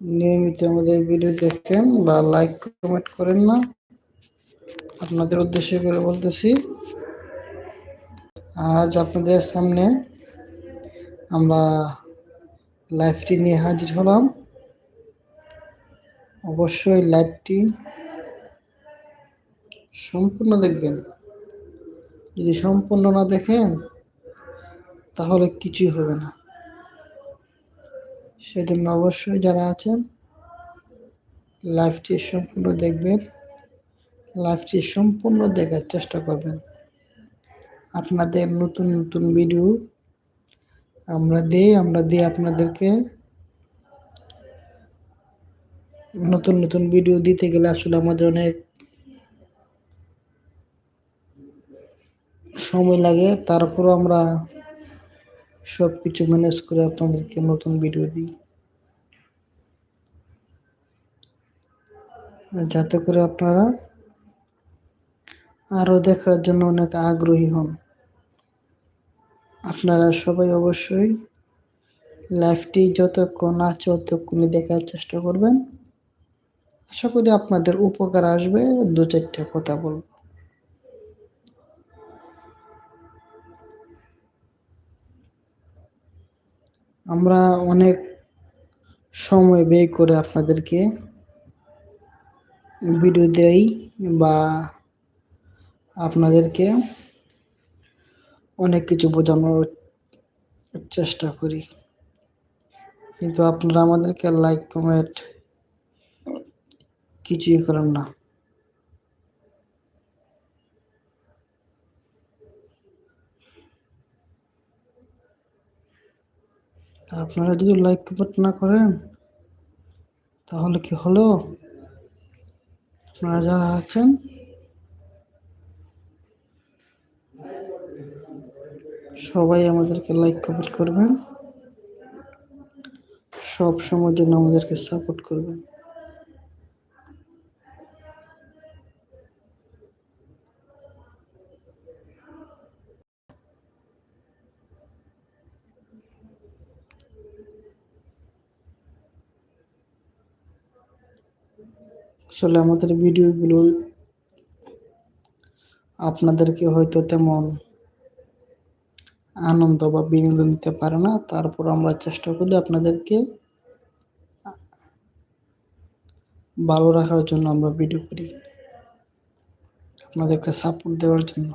নিয়মিত আমাদের ভিডিও দেখেন বা লাইক কমেন্ট করেন না। আপনাদের উদ্দেশ্য করে বলতেছি, আজ আপনাদের সামনে আমরা লাইভটি নিয়ে হাজির হলাম। অবশ্যই লাইভটি সম্পূর্ণ দেখবেন। যদি সম্পূর্ণ না দেখেন, তাহলে কিছুই হবে না। সেজন্য অবশ্যই যারা আছেন, লাইভটি সম্পূর্ণ দেখবেন। লাইভটি সম্পূর্ণ দেখার চেষ্টা করবেন। আপনাদের নতুন নতুন ভিডিও আমরা দিই আমরা দিই আপনাদেরকে নতুন নতুন ভিডিও দিতে গেলে আসলে আমাদের অনেক সময় লাগে। তারপরও আমরা সব কিছু ম্যানেজ করে আপনাদেরকে নতুন ভিডিও দিই। যাতে করে আপনারা আরও দেখার জন্য অনেক আগ্রহী হন। আপনারা সবাই অবশ্যই লাইফটি যতক্ষণ আছে ততক্ষণই দেখার চেষ্টা করবেন। আশা করি আপনাদের উপকার আসবে দু চারটে কথা বলব। আমরা অনেক সময় ব্যয় করে আপনাদেরকে ভিডিও দেই বা আপনাদেরকে অনেক কিছু বোঝানোর চেষ্টা করি। কিন্তু আপনারা আমাদেরকে লাইক কমেন্ট কিছুই করেন না। আপনারা যদি লাইক কমেন্ট না করেন, তাহলে কি হলো? আপনারা যারা আছেন, সবাই আমাদেরকে লাইক কমেন্ট করবেন। সব সময়ের জন্য আমাদেরকে সাপোর্ট করবেন। আসলে আমাদের ভিডিওগুলো আপনাদেরকে হয়তো তেমন আনন্দ বা বিনোদন দিতে পারে না। তারপর আমরা চেষ্টা করি আপনাদেরকে ভালো রাখার জন্য আমরা ভিডিও করি। আপনাদেরকে সাপোর্ট দেওয়ার জন্য।